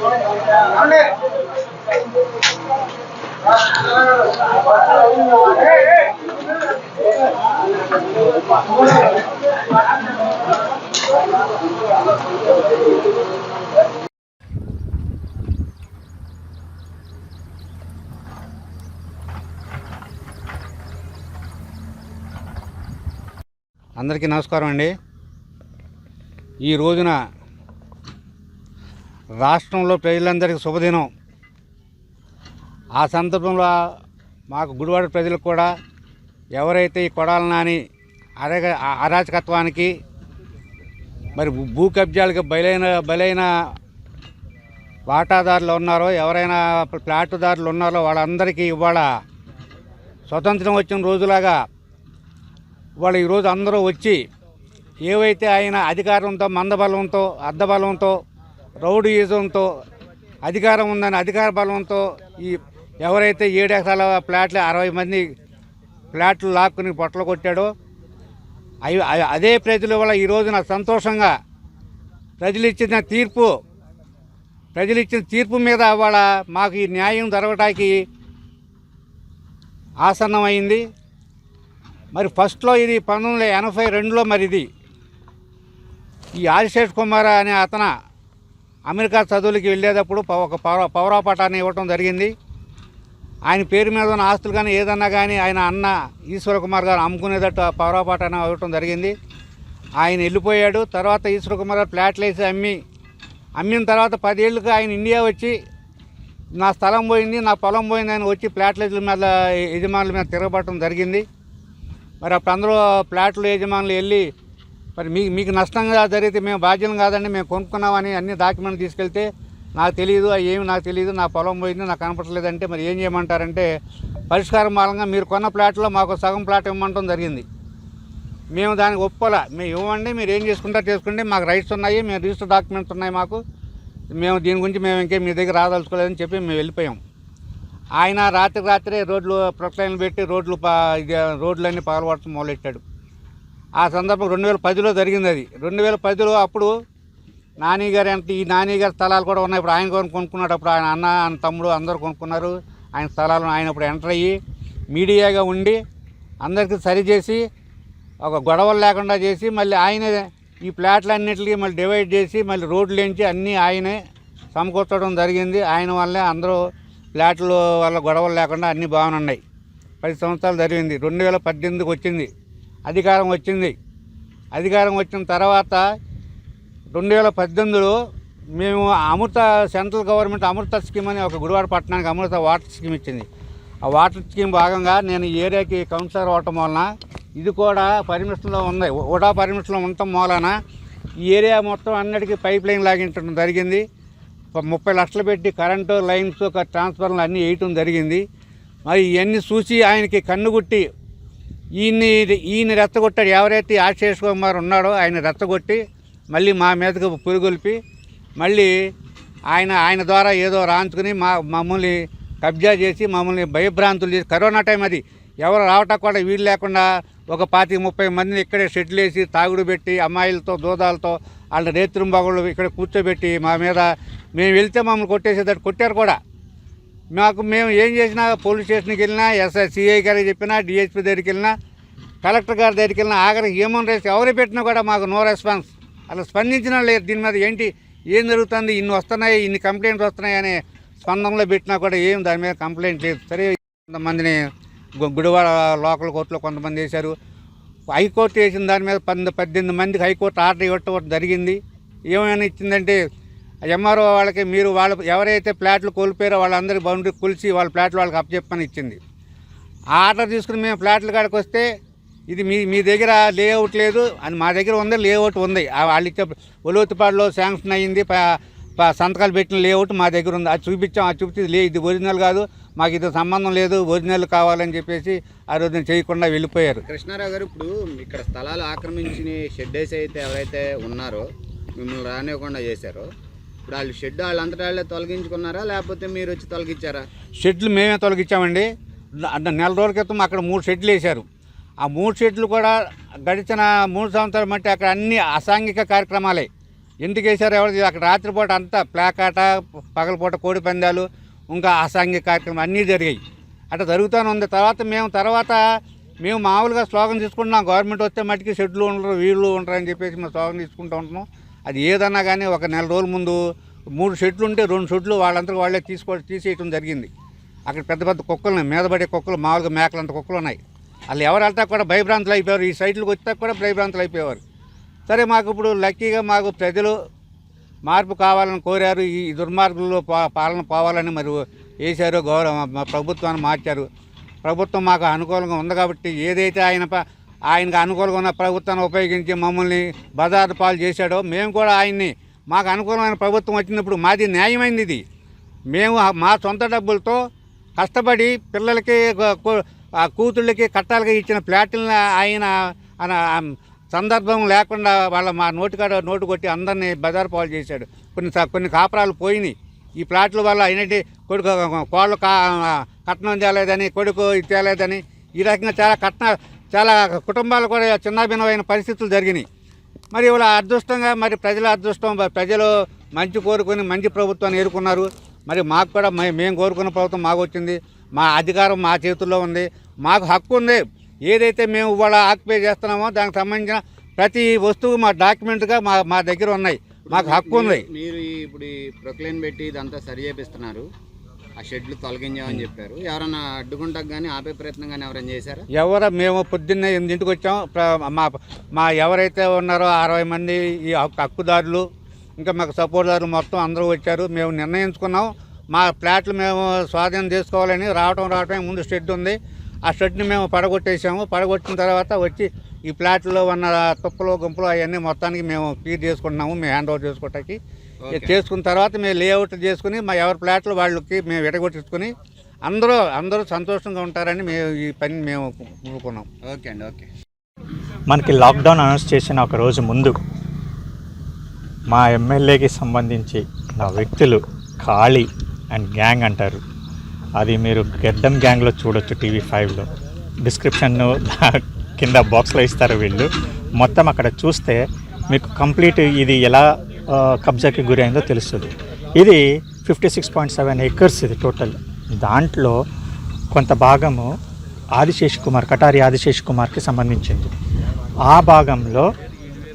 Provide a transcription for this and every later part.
అందరికీ నమస్కారం అండి. ఈ రోజున రాష్ట్రంలో ప్రజలందరికీ శుభదినం. ఆ సందర్భంలో మాకు గుడివాడ ప్రజలకు కూడా ఎవరైతే ఈ కొడాల నాని అరగ అరాచకత్వానికి మరి భూ- కబ్జాలకు బలైన బలైన వాటాదారులు ఉన్నారో ఎవరైనా ప్లాటుదారులు ఉన్నారో వాళ్ళందరికీ ఇవాళ స్వతంత్రం వచ్చిన రోజులాగా వాళ్ళు ఈరోజు అందరూ వచ్చి ఏవైతే ఆయన అధికారంతో మందబలంతో అద్దబలంతో రౌడీయిజంతో అధికారం ఉందని అధికార బలంతో ఈ ఎవరైతే ఏడు ఎకరాల ప్లాట్లు అరవై మంది ప్లాట్లు లాక్కుని పొట్టలు కొట్టాడో అవి అదే ప్రజల వల్ల ఈ రోజున సంతోషంగా ప్రజలు ఇచ్చిన తీర్పు ప్రజలు ఇచ్చిన తీర్పు మీద వాళ్ళ మాకు ఈ న్యాయం జరగటానికి ఆసన్నమైంది. మరి ఫస్ట్లో ఇది పంతొమ్మిది వందల ఎనభై రెండులో మరి ఇది ఈ ఆదిశేష్ కుమార్ అనే అతను అమెరికా చదువులకి వెళ్ళేటప్పుడు ఒక పౌర పౌరాపటాన్ని ఇవ్వటం జరిగింది. ఆయన పేరు మీద ఉన్న ఆస్తులు కానీ ఏదన్నా కానీ ఆయన అన్న ఈశ్వర కుమార్ గారు అమ్ముకునేటట్టు ఆ పౌరాపటాన్ని ఇవ్వటం జరిగింది. ఆయన వెళ్ళిపోయాడు. తర్వాత ఈశ్వర కుమార్ గారు ఫ్లాట్లు వేసి అమ్మి అమ్మిన తర్వాత పదేళ్ళుగా ఆయన ఇండియా వచ్చి నా స్థలం పోయింది. నా పొలం పోయింది. అని వచ్చి ఫ్లాట్ల మీద యజమానుల మీద తిరగబడటం జరిగింది. మరి అప్పుడు అందరూ ప్లాట్లు యజమానులు వెళ్ళి మరి మీ మీకు నష్టంగా జరిగితే మేము బాధ్యం కాదండి మేము కొనుక్కున్నామని అన్ని డాక్యుమెంట్ తీసుకెళ్తే నాకు తెలియదు అవి ఏమి నాకు తెలియదు నా పొలం పోయింది నాకు కనపడలేదంటే మరి ఏం చేయమంటారంటే పరిష్కారం మూలంగా మీరు కొన్న ప్లాట్లో మాకు సగం ప్లాట్ ఇవ్వమంటం జరిగింది. మేము దానికి ఒప్పుకోలే. మేము ఇవ్వండి మీరు ఏం చేసుకుంటారు చేసుకోండి మాకు రైట్స్ ఉన్నాయి మేము రిజిస్టర్ డాక్యుమెంట్స్ ఉన్నాయి మాకు. మేము దీని గురించి మేము ఇంకేం మీ దగ్గర రాదలుచుకోలేదని చెప్పి మేము వెళ్ళిపోయాం. ఆయన రాత్రి రాత్రే రోడ్లు ప్రొక్లైన్లు పెట్టి రోడ్లు ఇది రోడ్లన్నీ పగలగొట్టడం మొదలెట్టాడు. ఆ సందర్భం రెండు వేల పదిలో జరిగింది అది రెండు వేల పదిలో అప్పుడు నానిగారు అంటే ఈ నాని గారి స్థలాలు కూడా ఉన్నాయి. ఇప్పుడు ఆయన కూడా కొనుక్కున్నాడు. అప్పుడు ఆయన అన్న ఆయన తమ్ముడు అందరూ కొనుక్కున్నారు. ఆయన స్థలాలు ఆయన ఇప్పుడు ఎంటర్ అయ్యి మీడియాగా ఉండి అందరికీ సరిచేసి ఒక గొడవలు లేకుండా చేసి మళ్ళీ ఆయనే ఈ ప్లాట్లన్నిటికీ మళ్ళీ డివైడ్ చేసి మళ్ళీ రోడ్లు ఎంచి అన్నీ ఆయనే సమకూర్చడం జరిగింది. ఆయన వల్లే అందరూ ప్లాట్ల వల్ల గొడవలు లేకుండా అన్నీ బాగున్నాయి పది సంవత్సరాలు జరిగింది. రెండు వేల పద్దెనిమిదికి వచ్చింది. అధికారం వచ్చింది. అధికారం వచ్చిన తర్వాత రెండు వేల పద్దెనిమిదిలో మేము Amrutha central government Amrutha scheme అని ఒక గుడివాడ పట్టణానికి అమృత వాటర్ స్కీమ్ ఇచ్చింది. ఆ వాటర్ స్కీమ్ భాగంగా నేను ఈ ఏరియాకి కౌన్సిలర్ అవటం వలన ఇది కూడా పరిమిషన్లో ఉంది. ఉడా పరిమిషన్లో ఉండటం మూలన ఈ ఏరియా మొత్తం అన్నిటికీ పైప్ లైన్ లాగించడం జరిగింది. ముప్పై లక్షలు పెట్టి కరెంటు లైన్స్ ఒక ట్రాన్స్ఫర్లు అన్నీ వేయటం జరిగింది. మరి ఇవన్నీ చూసి ఆయనకి కన్నుగుట్టి ఈయన్ని ఈయన రెత్తగొట్టాడు ఎవరైతే ఆశేష్ కుమార్ ఉన్నాడో ఆయన రెత్తగొట్టి మళ్ళీ మా మీదకు పురుగొల్పి మళ్ళీ ఆయన ఆయన ద్వారా ఏదో రాంచుకుని మా మమ్మల్ని కబ్జా చేసి మమ్మల్ని భయభ్రాంతులు చేసి కరోనా టైం అది. ఎవరు రావటం కూడా వీలు లేకుండా ఒక పాతి ముప్పై మందిని ఇక్కడే షెడ్లు వేసి తాగుడు పెట్టి అమ్మాయిలతో దూదాలతో వాళ్ళ రేత్రింబాగుళ్ళు ఇక్కడ కూర్చోబెట్టి మా మీద. మేము వెళ్తే మమ్మల్ని కొట్టేసేటట్టు కొట్టారు కూడా. మాకు మేము ఏం చేసినా పోలీస్ స్టేషన్కి వెళ్ళినా ఎస్ఐ సిఐ గారికి చెప్పినా డిహెచ్పి దగ్గరికి వెళ్ళినా కలెక్టర్ గారి దగ్గరికి వెళ్ళినా ఆఖరికి హ్యూమన్ రైట్స్ ఎవరు పెట్టినా కూడా మాకు నో రెస్పాన్స్. అలా స్పందించిన లేదు దీని మీద ఏంటి ఏం జరుగుతుంది ఇన్ని వస్తున్నాయి ఇన్ని కంప్లైంట్స్ వస్తున్నాయి అనే స్పందంలో పెట్టినా కూడా ఏం దాని మీద కంప్లైంట్ లేదు. సరే కొంతమందిని గుడివాడ లోకల్ కోర్టులో కొంతమంది వేశారు. హైకోర్టు వేసిన దాని మీద పన్నెండు పద్దెనిమిది మందికి హైకోర్టు ఆర్డర్ ఇవ్వటం జరిగింది. ఏమైనా ఇచ్చిందంటే ఎంఆర్ఓ వాళ్ళకి మీరు వాళ్ళ ఎవరైతే ప్లాట్లు కోల్పోయారో వాళ్ళందరికీ బౌండరీ కొలిచి వాళ్ళ ప్లాట్లు వాళ్ళకి అప్పచెప్పని ఇచ్చింది. ఆ ఆర్డర్ తీసుకుని మేము ప్లాట్ల కాడికి వస్తే ఇది మీ మీ దగ్గర లేఅవుట్ లేదు. అని మా దగ్గర ఉంది లేఅవుట్ ఉంది. వాళ్ళు ఇచ్చే ఒలోతిపాడులో శాంక్షన్ అయ్యింది. సంతకాలు పెట్టిన లేఅవుట్ మా దగ్గర ఉంది. అది చూపించాం అది చూపితే లే ఇది ఒరిజినల్ కాదు. మాకు ఇది సంబంధం లేదు ఒరిజినల్ కావాలని చెప్పేసి ఆ రోజున చేయకుండా వెళ్ళిపోయారు. కృష్ణారావు గారు ఇప్పుడు ఇక్కడ స్థలాలు ఆక్రమించిన షెడ్ వేసి అయితే ఎవరైతే ఉన్నారో మిమ్మల్ని రానివ్వకుండా చేశారు ఇప్పుడు వాళ్ళు షెడ్ వాళ్ళంతటా వాళ్ళే తొలగించుకున్నారా? లేకపోతే మీరు వచ్చి తొలగించారా? షెడ్లు మేమే తొలగించామండి. నెల రోజుల క్రితం అక్కడ మూడు షెడ్లు వేశారు. ఆ మూడు షెడ్లు కూడా గడిచిన మూడు సంవత్సరాలు మట్టి అక్కడ అన్ని అసాంఘిక కార్యక్రమాలే. ఎందుకు వేశారు ఎవరు అక్కడ రాత్రిపూట అంతా ప్లాకాట పగలపూట కోడి పందాలు ఇంకా అసాంఘిక కార్యక్రమాలు అన్నీ జరిగాయి. అట్లా జరుగుతూనే ఉంది. తర్వాత మేము తర్వాత మేము మామూలుగా స్లోగన్ తీసుకుంటున్నాం. గవర్నమెంట్ వస్తే మట్టికి షెడ్లు ఉండరు వీళ్ళు ఉండరు అని చెప్పేసి మేము స్లోగన్ తీసుకుంటూ ఉంటున్నాం. అది ఏదన్నా కానీ ఒక నెల రోజుల ముందు మూడు షెడ్లు ఉంటే రెండు షెడ్లు వాళ్ళంతా వాళ్ళే తీసుకో తీసేయటం జరిగింది. అక్కడ పెద్ద పెద్ద కుక్కలు మీద పడే కుక్కలు మామూలుగా మేకలంత కుక్కలు ఉన్నాయి. వాళ్ళు ఎవరు వెళ్తా కూడా భయభ్రాంతులు అయిపోయారు. ఈ సైట్లకు వచ్చా కూడా భయభ్రాంతులు అయిపోయేవారు. సరే మాకు ఇప్పుడు లక్కీగా మాకు ప్రజలు మార్పు కావాలని కోరారు. ఈ దుర్మార్గుల్లో పా- పాలన పోవాలని మరి వేశారు. గౌరవ ప్రభుత్వాన్ని మార్చారు. ప్రభుత్వం మాకు అనుకూలంగా ఉంది కాబట్టి ఏదైతే ఆయన ప- ఆయనకు అనుకూలంగా ఉన్న ప్రభుత్వాన్ని ఉపయోగించి మమ్మల్ని బజారు పాలు చేశాడో మేము కూడా ఆయన్ని మాకు అనుకూలమైన ప్రభుత్వం వచ్చినప్పుడు మాది న్యాయమైంది ఇది. మేము మా సొంత డబ్బులతో కష్టపడి పిల్లలకి కూతుళ్ళకి కట్టాలకి ఇచ్చిన ఫ్లాట్లను ఆయన సందర్భం లేకుండా వాళ్ళ మా నోటికాడ నోటు కొట్టి అందరినీ బజారు పాలు చేశాడు. కొన్ని కొన్ని కాపురాలు పోయినాయి. ఈ ప్లాట్ల వల్ల అయినట్టు కొడుకు కోళ్ళు కా కట్నం చేయలేదని కొడుకు ఇది తేలేదని ఈ రకంగా చాలా కట్న చాలా కుటుంబాలు కూడా చిన్నభిన్నమైన పరిస్థితులు జరిగినాయి. మరి ఇవాళ అదృష్టంగా మరి ప్రజల అదృష్టం ప్రజలు మంచి కోరుకొని మంచి ప్రభుత్వాన్ని ఎదుర్కొన్నారు. మరి మాకు కూడా మేము కోరుకున్న ప్రభుత్వం మాకు వచ్చింది. మా అధికారం మా చేతుల్లో ఉంది. మాకు హక్కు ఉంది. ఏదైతే మేము ఇవాళ ఆక్యుపై చేస్తున్నామో దానికి సంబంధించిన ప్రతి వస్తువు మా డాక్యుమెంట్గా మా మా దగ్గర ఉన్నాయి. మాకు హక్కు ఉంది. మీరు- ఇప్పుడు ప్రొక్లైన్ పెట్టి ఇదంతా సరి చేపిస్తున్నారు. ఆ షెడ్లు తొలగించామని చెప్పారు. ఎవరన్నా అడ్డుకుంటాకు కానీ ఆపే ప్రయత్నం కానీ ఎవరైనా చేశారా? ఎవరు మేము పొద్దున్నే ఎనిమిదింటికి వచ్చాం. ప్ర- మా మా ఎవరైతే ఉన్నారో అరవై మంది ఈ హక్కు- హక్కుదారులు ఇంకా మాకు సపోర్ట్దారులు మొత్తం అందరూ వచ్చారు. మేము నిర్ణయించుకున్నాం. మా ఫ్లాట్లు మేము స్వాధీనం చేసుకోవాలని రావటం రావటం ముందు షెడ్ ఉంది. ఆ షెడ్ని మేము పడగొట్టేసాము. పడగొట్టిన తర్వాత వచ్చి ఈ ఫ్లాట్లో ఉన్న తుప్పలు గుంపలు అవన్నీ మొత్తానికి మేము క్లియర్ చేసుకుంటున్నాము. మేము హ్యాండ్ ఓవర్ చేసుకోవటానికి. చేసుకున్న తర్వాత మేము లేఅవుట్ చేసుకుని మా ఎవరి ఫ్లాట్లు వాళ్ళకి మేము ఎడగొట్టించుకుని అందరూ అందరూ సంతోషంగా ఉంటారని మేము ఈ పని మేము కోరుకున్నాం ఓకే అండి ఓకే. మనకి లాక్డౌన్ అనౌన్స్ చేసిన ఒక రోజు ముందు మా ఎమ్మెల్యేకి సంబంధించి నా వ్యక్తులు ఖాళీ అండ్ గ్యాంగ్ అంటారు. అది మీరు గెడ్డం గ్యాంగ్లో చూడొచ్చు టీవీ ఫైవ్లో. డిస్క్రిప్షన్ కింద బాక్స్లో ఇస్తారు వీళ్ళు. మొత్తం అక్కడ చూస్తే మీకు కంప్లీట్ ఇది ఎలా కబ్జాకి గురైందో తెలుస్తుంది. ఇది fifty six point seven acres ఇది టోటల్. దాంట్లో కొంత భాగము ఆదిశేష్ కుమార్ కటారి ఆదిశేష్ కుమార్కి సంబంధించింది. ఆ భాగంలో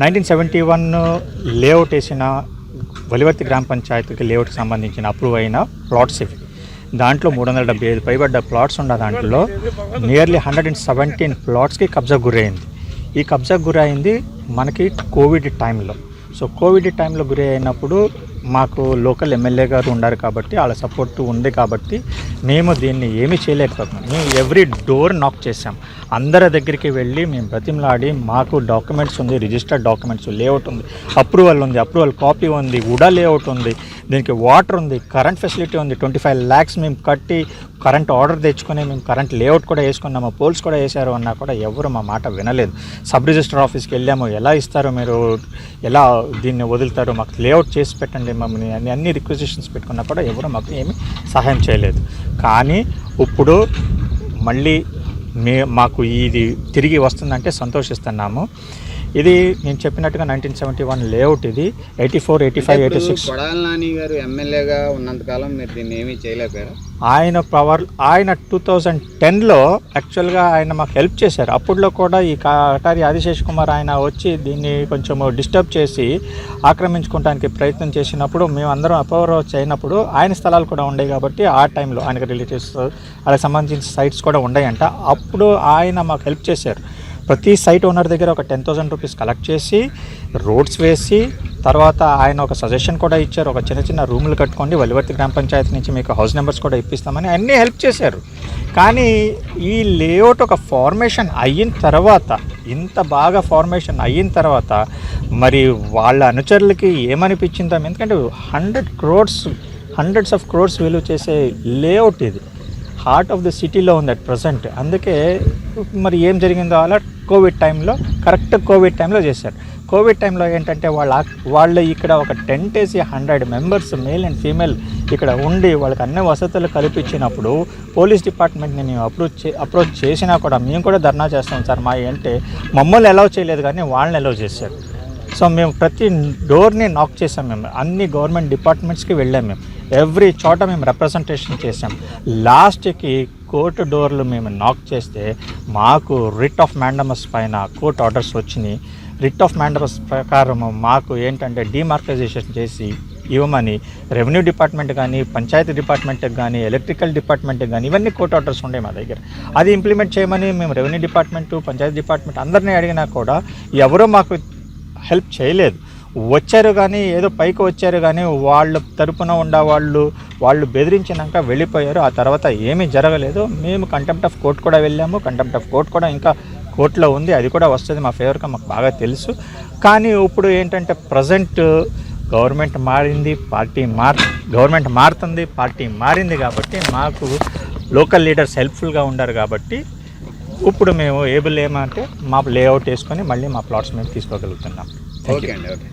నైన్టీన్ సెవెంటీ వన్ లేఅవుట్ వేసిన వలివర్తి గ్రామ పంచాయతీకి లేఅవుట్కి సంబంధించిన అప్రూవ్ అయిన ప్లాట్స్ ఇవి. దాంట్లో మూడు వందల డెబ్బై ఐదు పైబడ్డ ప్లాట్స్ ఉన్న దాంట్లో నియర్లీ హండ్రెడ్ అండ్ సెవెంటీన్ ప్లాట్స్కి కబ్జా గురైంది ఈ కబ్జా గురైంది మనకి కోవిడ్ టైంలో. సో కోవిడ్ టైంలో గురి అయినప్పుడు మాకు లోకల్ ఎమ్మెల్యే గారు ఉన్నారు కాబట్టి వాళ్ళ సపోర్ట్ ఉంది కాబట్టి మేము దీన్ని ఏమీ చేయలేకపోతున్నాం. మేము ఎవ్రీ డోర్ నాక్ చేసాం అందరి దగ్గరికి వెళ్ళి మేము బ్రతిమలాడి మాకు డాక్యుమెంట్స్ ఉంది రిజిస్టర్డ్ డాక్యుమెంట్స్ లేఅవుట్ ఉంది అప్రూవల్ ఉంది అప్రూవల్ కాపీ ఉంది ఉడా లేఅవుట్ ఉంది దీనికి వాటర్ ఉంది కరెంట్ ఫెసిలిటీ ఉంది ట్వంటీ ఫైవ్ ల్యాక్స్ మేము కట్టి కరెంట్ ఆర్డర్ తెచ్చుకొని మేము కరెంట్ లేఅవుట్ కూడా వేసుకున్నాము పోల్స్ కూడా వేశారు అన్నా కూడా ఎవరు మా మాట వినలేదు. సబ్ రిజిస్టర్ ఆఫీస్కి వెళ్ళాము ఎలా ఇస్తారు మీరు ఎలా దీన్ని వదులుతారు మాకు లేఅవుట్ చేసి పెట్టండి మమ్మల్ని అన్ని అన్ని రిక్వజిషన్స్ పెట్టుకున్నా కూడా ఎవరు మాకు ఏమీ సహాయం చేయలేదు. కానీ ఇప్పుడు మళ్ళీ మే మాకు ఇది తిరిగి వస్తుందంటే సంతోషిస్తున్నాము. ఇది నేను చెప్పినట్టుగా నైన్టీన్ సెవెంటీ వన్ లేఅవుట్ ఇది. Eighty four eighty five eighty six Kodali Nani గారు ఎమ్మెల్యేగా ఉన్నంతకాలం మీరు దీన్ని ఏమీ చేయలేకపోయారా? ఆయన పవర్ ఆయన టూ థౌజండ్ టెన్లో యాక్చువల్గా ఆయన మాకు హెల్ప్ చేశారు. అప్పుడులో కూడా ఈ కటారి ఆదిశేష్ కుమార్ ఆయన వచ్చి దీన్ని కొంచెం డిస్టర్బ్ చేసి ఆక్రమించుకోవడానికి ప్రయత్నం చేసినప్పుడు మేము అందరం అపవర్ అయినప్పుడు ఆయన స్థలాలు కూడా ఉండేవి కాబట్టి ఆ టైంలో ఆయనకు రిలేటివ్స్ వాళ్ళకి సంబంధించిన సైట్స్ కూడా ఉన్నాయంట అప్పుడు ఆయన మాకు హెల్ప్ చేశారు. ప్రతి సైట్ ఓనర్ దగ్గర ఒక టెన్ థౌసండ్ రూపీస్ కలెక్ట్ చేసి రోడ్స్ వేసి తర్వాత ఆయన ఒక సజెషన్ కూడా ఇచ్చారు. ఒక చిన్న చిన్న రూములు కట్టుకోండి. వలివర్తి గ్రామ పంచాయతీ నుంచి మీకు హౌస్ నెంబర్స్ కూడా ఇప్పిస్తామని అన్నీ హెల్ప్ చేశారు. కానీ ఈ లేఅవుట్ ఒక ఫార్మేషన్ అయిన తర్వాత ఇంత బాగా ఫార్మేషన్ అయిన తర్వాత మరి వాళ్ళ అనుచరులకి ఏమనిపించిందో ఎందుకంటే hundred crores hundreds of crores విలువ చేసే లేఅవుట్ ఇది. హార్ట్ ఆఫ్ ద సిటీలో ఉంది అట్ ప్రజెంట్ అందుకే మరి ఏం జరిగిందో అలా కోవిడ్ టైంలో కరెక్ట్ కోవిడ్ టైంలో చేశారు కోవిడ్ టైంలో ఏంటంటే వాళ్ళ వాళ్ళు ఇక్కడ ఒక టెంట్ వేసి hundred members male and female ఇక్కడ ఉండి వాళ్ళకి అన్ని వసతులు కల్పించినప్పుడు పోలీస్ డిపార్ట్మెంట్ని మేము అప్రోచ్ అప్రోచ్ చేసినా కూడా మేము కూడా ధర్నా చేస్తాం సార్. మా అంటే మమ్మల్ని అలౌ చేయలేదు కానీ వాళ్ళని అలౌ చేశారు. సో మేము ప్రతి డోర్ని నాక్ చేసాం మేము. అన్ని గవర్నమెంట్ డిపార్ట్మెంట్స్కి వెళ్ళాం మేము. ఎవ్రీ చోట మేము రిప్రజెంటేషన్ చేసాం లాస్ట్కి కోర్టు డోర్లు మేము నాక్ చేస్తే మాకు రిట్ ఆఫ్ మ్యాండమస్ పైన కోర్టు ఆర్డర్స్ వచ్చినాయి రిట్ ఆఫ్ మ్యాండమస్ ప్రకారం మాకు ఏంటంటే డిమార్కైజేషన్ చేసి ఇవ్వమని రెవెన్యూ డిపార్ట్మెంట్ కానీ పంచాయతీ డిపార్ట్మెంట్కి కానీ ఎలక్ట్రికల్ డిపార్ట్మెంట్కి కానీ ఇవన్నీ కోర్టు ఆర్డర్స్ ఉండే మా దగ్గర. అది ఇంప్లిమెంట్ చేయమని మేము రెవెన్యూ డిపార్ట్మెంట్ పంచాయతీ డిపార్ట్మెంట్ అందరినీ అడిగినా కూడా ఎవరో మాకు హెల్ప్ చేయలేదు. వచ్చారు కానీ ఏదో పైకి వచ్చారు కానీ వాళ్ళ తరపున ఉన్న వాళ్ళు వాళ్ళు బెదిరించినాక వెళ్ళిపోయారు. ఆ తర్వాత ఏమీ జరగలేదు. మేము కంటెంప్ట్ ఆఫ్ కోర్ట్ కూడా వెళ్ళాము. కంటెంప్ట్ ఆఫ్ కోర్ట్ కూడా ఇంకా కోర్టులో ఉంది. అది కూడా వస్తుంది. మా ఫేవర్గా మాకు బాగా తెలుసు. కానీ ఇప్పుడు ఏంటంటే ప్రజెంట్ గవర్నమెంట్ మారింది పార్టీ మార్ గవర్నమెంట్ మారుతుంది పార్టీ మారింది కాబట్టి మాకు లోకల్ లీడర్స్ హెల్ప్ఫుల్గా ఉండారు కాబట్టి ఇప్పుడు మేము ఏబుల్ ఏమంటే మా లేఅవుట్ వేసుకొని మళ్ళీ మా ప్లాట్స్ మేము తీసుకోగలుగుతున్నాం. థ్యాంక్ ఓకే యూ అండి ఓకే